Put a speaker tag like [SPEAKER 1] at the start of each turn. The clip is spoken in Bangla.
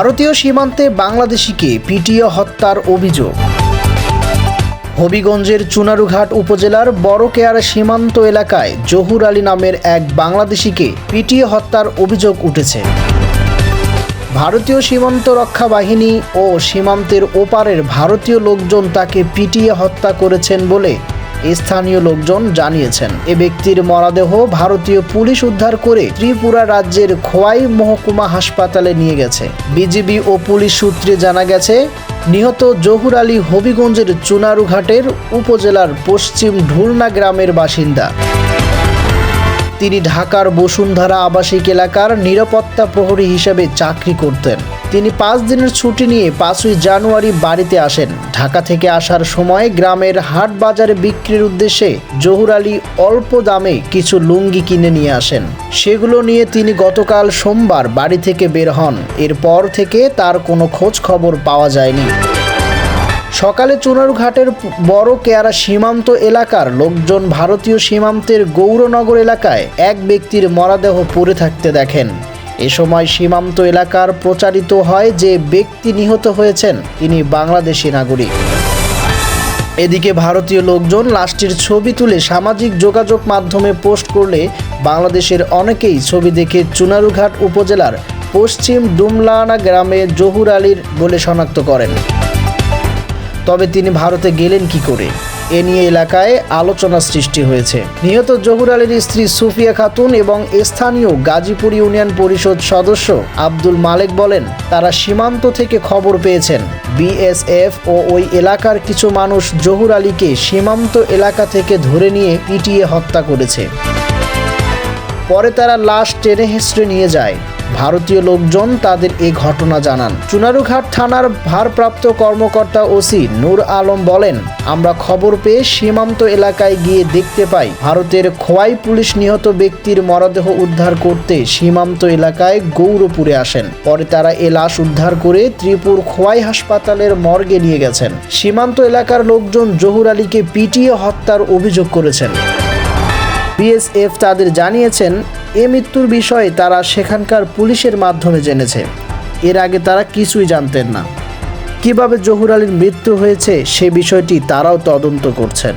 [SPEAKER 1] ভারতীয় সীমান্তে বাংলাদেশিকে পিটিয়ে হত্যার অভিযোগ। হবিগঞ্জের চুনারুঘাট উপজেলার বড়কেয়ার সীমান্ত এলাকায় জহুর আলী নামের এক বাংলাদেশিকে পিটিয়ে হত্যার অভিযোগ উঠেছে। ভারতীয় সীমান্ত রক্ষা বাহিনী ও সীমান্তের ওপারের ভারতীয় লোকজন তাকে পিটিয়ে হত্যা করেছেন বলে স্থানীয় লোকজন জানিয়েছেন। এ ব্যক্তির মরদেহ ভারতীয় পুলিশ উদ্ধার করে ত্রিপুরা রাজ্যের খোয়াই মহকুমা হাসপাতালে নিয়ে গেছে। বিজিবি ও পুলিশ সূত্রে জানা গেছে, নিহত জহুর আলী হবিগঞ্জের চুনারুঘাটের উপজেলার পশ্চিম ঢুলনা গ্রামের বাসিন্দা। তিনি ঢাকার বসুন্ধরা আবাসিক এলাকার নিরাপত্তা প্রহরী হিসেবে চাকরি করতেন। তিনি পাঁচ দিনের ছুটি নিয়ে পাঁচই জানুয়ারি বাড়িতে আসেন। ঢাকা থেকে আসার সময় গ্রামের হাট বাজারে বিক্রির উদ্দেশ্যে জহুর আলী অল্প দামে কিছু লুঙ্গি কিনে নিয়ে আসেন। সেগুলো নিয়ে তিনি গতকাল সোমবার বাড়ি থেকে বের হন। এরপর থেকে তার কোনো খোঁজ খবর পাওয়া যায়নি। সকালে চুনারুঘাটের বড় কেয়ারা সীমান্ত এলাকার লোকজন ভারতীয় সীমান্তের গৌরনগর এলাকায় এক ব্যক্তির মরাদেহ পড়ে থাকতে দেখেন। এ সময় সীমান্ত এলাকার প্রচারিত হয় যে ব্যক্তি নিহত হয়েছেন, তিনি বাংলাদেশি নাগরিক। এদিকে ভারতীয় লোকজন লাশটির ছবি তুলে সামাজিক যোগাযোগ মাধ্যমে পোস্ট করলে বাংলাদেশের অনেকেই ছবি দেখে চুনারুঘাট উপজেলার পশ্চিম ডুমলানা গ্রামে জহুর আলীর বলে শনাক্ত করেন। তবে তিনি ভারতে গেলেন কি করে? এ নিয়ে এলাকায় আলোচনা সৃষ্টি হয়েছে। নিহত জহুর আলীর স্ত্রী সুফিয়া খাতুন এবং স্থানীয় গাজীপুর ইউনিয়ন পরিষদ সদস্য আব্দুল মালেক বলেন, তারা সীমান্ত থেকে খবর পেয়েছেন। বিএসএফ ও ওই এলাকার কিছু মানুষ জহুর আলীকে সীমান্ত এলাকা থেকে ধরে নিয়ে পিটিয়ে হত্যা করেছে। পরে তারা লাশ টেনে হেঁচড়ে নিয়ে যায়। ভারতীয় লোকজন তাদের এই ঘটনা জানান। চুনারুঘাট থানার ভারপ্রাপ্ত কর্মকর্তা ওসি নূর আলম বলেন, আমরা খবর পেয়ে সীমান্ত এলাকায় গিয়ে দেখতে পাই, ভারতের খোয়াই পুলিশ নিহত ব্যক্তির মরদেহ উদ্ধার করতে সীমান্ত এলাকায় গৌরপুরে আসেন। পরে তারা এ লাশ উদ্ধার করে ত্রিপুর খোয়াই হাসপাতালের মর্গে নিয়ে গেছেন। সীমান্ত এলাকার লোকজন জহুর আলীকে পিটিয়ে হত্যার অভিযোগ করেছেন। বিএসএফ তাদের জানিয়েছেন, এ মৃত্যুর বিষয়ে তারা সেখানকার পুলিশের মাধ্যমে জেনেছে। এর আগে তারা কিছুই জানতেন না। কীভাবে জহুর আলীর মৃত্যু হয়েছে সে বিষয়টি তারাও তদন্ত করছেন।